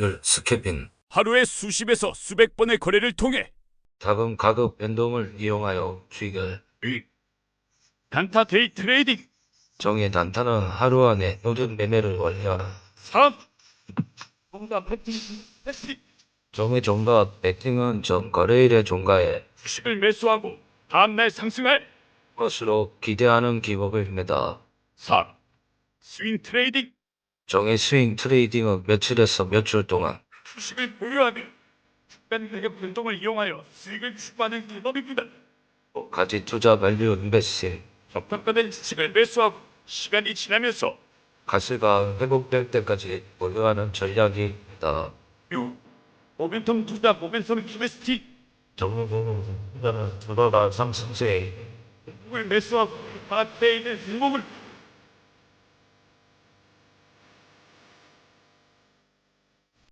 열 스캐핑. 하루에 수십에서 수백 번의 거래를 통해 자금 가격 변동을 이용하여 수익을 단타 데이 트레이딩 정의 단타는 하루 안에 모든 매매를 완료하는 3. 뭔가 패팅 패팅 정의 종가 배팅은 전 거래일의 종가에 주식을 매수하고 다음날 상승할 것으로 기대하는 기법입니다. 4. 스윙 트레이딩 정의 스윙 트레이딩은 며칠에서 몇 주 동안 주식을 보유하며 주간 가격 변동을 이용하여 수익을 추구하는 기법입니다. 가지 투자 밸류 인베스팅 적합화된 주식을 매수하고 시간이 지나면서 가스가 회복될 때까지 보유하는 전략입니다. 6. 모멘텀 투자 모멘텀 인베스팅 정부는 투자는 투자가 상승세 을 매수하고 반대에 있는 종목을